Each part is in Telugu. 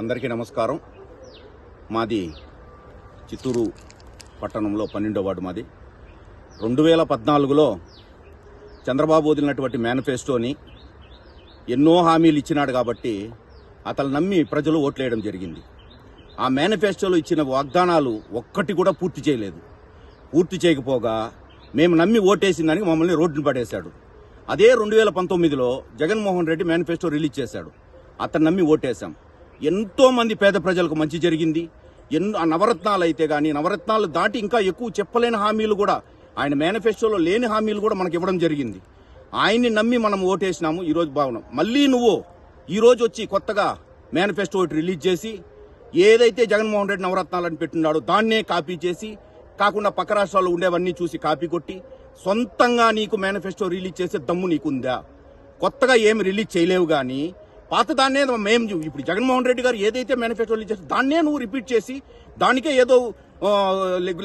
అందరికీ నమస్కారం. మాది చిత్తూరు పట్టణంలో పన్నెండో వార్డు మాది. రెండు వేల పద్నాలుగులో చంద్రబాబు వదిలినటువంటి మేనిఫెస్టోని ఎన్నో హామీలు ఇచ్చినాడు కాబట్టి అతను నమ్మి ప్రజలు ఓట్లేయడం జరిగింది. ఆ మేనిఫెస్టోలో ఇచ్చిన వాగ్దానాలు ఒక్కటి కూడా పూర్తి చేయలేదు. పూర్తి చేయకపోగా మేము నమ్మి ఓటేసిన దానికి మమ్మల్ని రోడ్డును పడేశాడు. అదే రెండు వేల పంతొమ్మిదిలో జగన్మోహన్ రెడ్డి మేనిఫెస్టో రిలీజ్ చేశాడు. అతను నమ్మి ఓటేశాం. ఎంతో మంది పేద ప్రజలకు మంచి జరిగింది. ఎన్నో ఆ నవరత్నాలు అయితే కానీ నవరత్నాలు దాటి ఇంకా ఎక్కువ చెప్పలేని హామీలు కూడా ఆయన మేనిఫెస్టోలో లేని హామీలు కూడా మనకి ఇవ్వడం జరిగింది. ఆయన్ని నమ్మి మనం ఓటేసినాము ఈరోజు భావన. మళ్ళీ నువ్వు ఈరోజు వచ్చి కొత్తగా మేనిఫెస్టో ఒకటి రిలీజ్ చేసి ఏదైతే జగన్మోహన్ రెడ్డి నవరత్నాలను పెట్టున్నాడో దాన్నే కాపీ చేసి కాకుండా పక్క రాష్ట్రాల్లో ఉండేవన్నీ చూసి కాపీ కొట్టి సొంతంగా నీకు మేనిఫెస్టో రిలీజ్ చేసే దమ్ము నీకుందా? కొత్తగా ఏమి రిలీజ్ చేయలేవు కానీ పాత దాన్నే మేము ఇప్పుడు జగన్మోహన్ రెడ్డి గారు ఏదైతే మేనిఫెస్టోలు ఇచ్చారో దాన్నే నువ్వు రిపీట్ చేసి దానికే ఏదో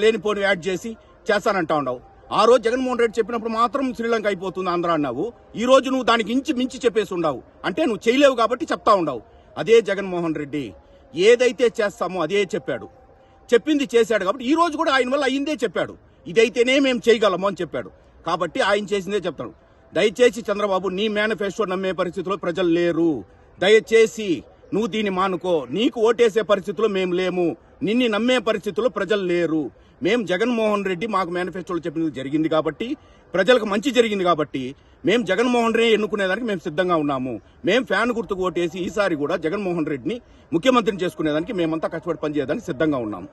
లేనిపోని యాడ్ చేసి చేస్తానంటా ఉండవు ఆ రోజు జగన్మోహన్ రెడ్డి చెప్పినప్పుడు మాత్రం శ్రీలంక అయిపోతుంది ఆంధ్ర అన్నావు. ఈ రోజు నువ్వు దానికి ఇంచి మించి చెప్పేసి ఉండవు అంటే నువ్వు చేయలేవు కాబట్టి చెప్తా ఉండవు అదే జగన్మోహన్ రెడ్డి. ఏదైతే చేస్తామో అదే చెప్పాడు. చెప్పింది చేశాడు కాబట్టి ఈ రోజు కూడా ఆయన వల్ల అయిందే చెప్పాడు. ఇదైతేనే మేము చేయగలము అని చెప్పాడు. కాబట్టి ఆయన చేసిందే చెప్తాడు. దయచేసి చంద్రబాబు నీ మేనిఫెస్టో నమ్మే పరిస్థితిలో ప్రజలు లేరు. దయచేసి నువ్వు దీన్ని మానుకో. నీకు ఓటేసే పరిస్థితిలో మేము లేము. నిన్ను నమ్మే పరిస్థితిలో ప్రజలు లేరు. మేము జగన్మోహన్ రెడ్డి మాకు మేనిఫెస్టోలో చెప్పినది జరిగింది కాబట్టి ప్రజలకు మంచి జరిగింది కాబట్టి మేము జగన్మోహన్ రెడ్డి ఎన్నుకునేదానికి మేము సిద్ధంగా ఉన్నాము. మేము ఫ్యాన్ గుర్తుకు ఓటేసి ఈసారి కూడా జగన్మోహన్ రెడ్డిని ముఖ్యమంత్రిని చేసుకునేదానికి మేమంతా కష్టపడి పనిచేయడానికి సిద్ధంగా ఉన్నాము.